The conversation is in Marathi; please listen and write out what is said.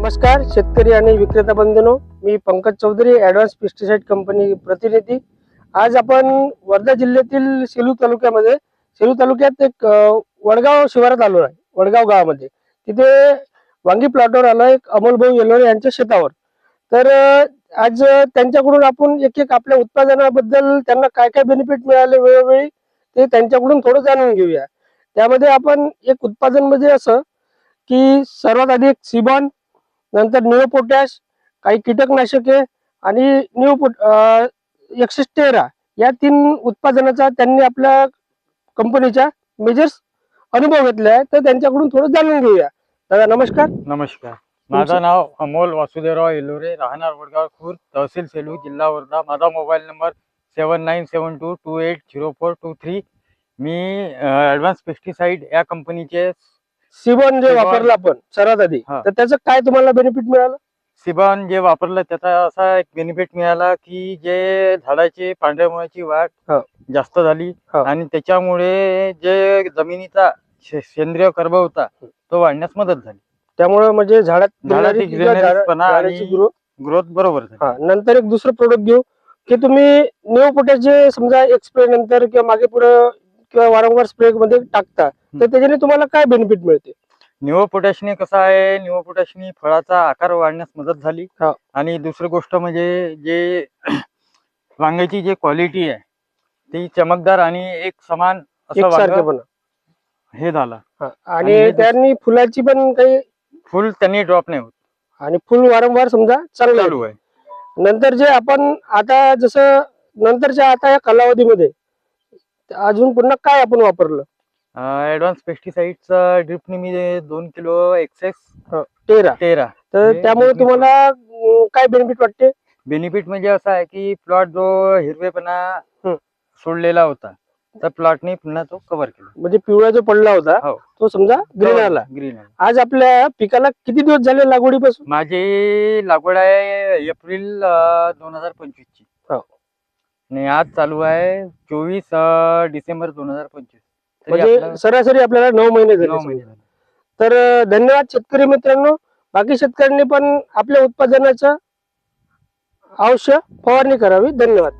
नमस्कार शेतकरी आणि विक्रेता बंधनो मी Pankaj Chaudhari advance pesticide company प्रतिनिधी. आज आपण वर्धा जिल्ह्यातील सेलू तालुक्यामध्ये सेलू तालुक्यात एक वडगाव शिवारात आलो आहे वडगाव गावामध्ये. तिथे वांगी प्लॉटवर आलो एक अमोलभाऊ येलोरे यांच्या शेतावर. तर आज त्यांच्याकडून आपण एक एक आपल्या उत्पादनाबद्दल त्यांना काय काय बेनिफिट मिळाले वेळोवेळी ते त्यांच्याकडून थोडं जाणून घेऊया. त्यामध्ये आपण एक उत्पादन म्हणजे असं की सर्वात आधी एक सिबॉन नंतर निओ पोटॅश काही कीटकनाशके आणि निओ पोट एकशे तेरा या तीन उत्पादनाचा त्यांनी आपल्या कंपनीच्या मेजर्स अनुभव घेतले आहे तर त्यांच्याकडून थोडं जाणून घेऊया. दादा नमस्कार. नमस्कार. माझं नाव अमोल वासुदेवराव येलोरे राहणार वडगाव खुर्द तहसील सेलू जिल्हा वर्धा. माझा mobile number seven nine seven two two eight zero four two three. मी ॲडव्हान्स पेस्टिसाइड या कंपनीचे सिबॉन जे. वापरलं आपण सर्वात आधी हा. तर त्याचं काय तुम्हाला बेनिफिट मिळालं सिबॉन जे वापरलं त्याचा असा एक बेनिफिट मिळाला की जे झाडाची पांढऱ्या मुळाची वाढ हा. जास्त झाली हा. आणि त्याच्यामुळे जे जमिनीचा शे- सेंद्रिय कर्ब होता तो वाढण्यास मदत झाली त्यामुळे म्हणजे झाडात मिळणारी झाड- झाडाची ग्रो ग्रोथ बरोबर झाली हा नंतर एक दुसरं प्रोडक्ट घेऊ की तुम्ही निओ पोटॅश जे समजा एक स्प्रे नंतर किंवा मागे पुढे किंवा वारंवार स्प्रे मध्ये टाकता. तर त्याच्याने तुम्हाला काय बेनिफिट मिळते? निओ पोटॅशने कसं आहे निओ पोटॅशने फळाचा आकार वाढण्यास मदत झाली. हा. आणि दुसरी गोष्ट म्हणजे जे वांग्याची जी क्वालिटी आहे ती चमकदार आणि एक समान असं वांग एकसारखेपणा हे झालं. हा. आणि त्यांनी फुलाची पण काही फुल त्यांनी ड्रॉप नाही होत. आणि फुल वारंवार समजा चांगलं चालू आहे. नंतर जे आपण आता जसं नंतरच्या आता या कालावधीमध्ये अजून पुन्हा काय आपण वापरलं? ऍडव्हान्स पेस्टिसाइडचं ड्रिपने मी दोन किलो एक्सेस तेरा. तेरा. तर हे त्यामुळे तुम्हाला काय बेनिफिट वाटते? बेनिफिट म्हणजे असं आहे की प्लॉट जो हिरवेपणा हं. सोडलेला होता त्या प्लॉटने पुन्हा तो कव्हर केला. म्हणजे पिवळा जो पडला होता हो. तो समजा ग्रीन आला. ग्रीन आला. आज आपल्या पिकाला किती दिवस झाले लागवडीपासून? माझी लागवड आहे एप्रिल दोन हजार पंचवीस ची हो. आणि आज चालू आहे चोवीस डिसेंबर दोन हजार पंचवीस म्हणजे सरासरी आपल्याला नऊ महिने झाले नऊ. महिने झाले. तर धन्यवाद शेतकरी मित्रांनो बाकी शेतकऱ्यांनी पण आपल्या उत्पादनाचं अवश्य फवारणी करावी धन्यवाद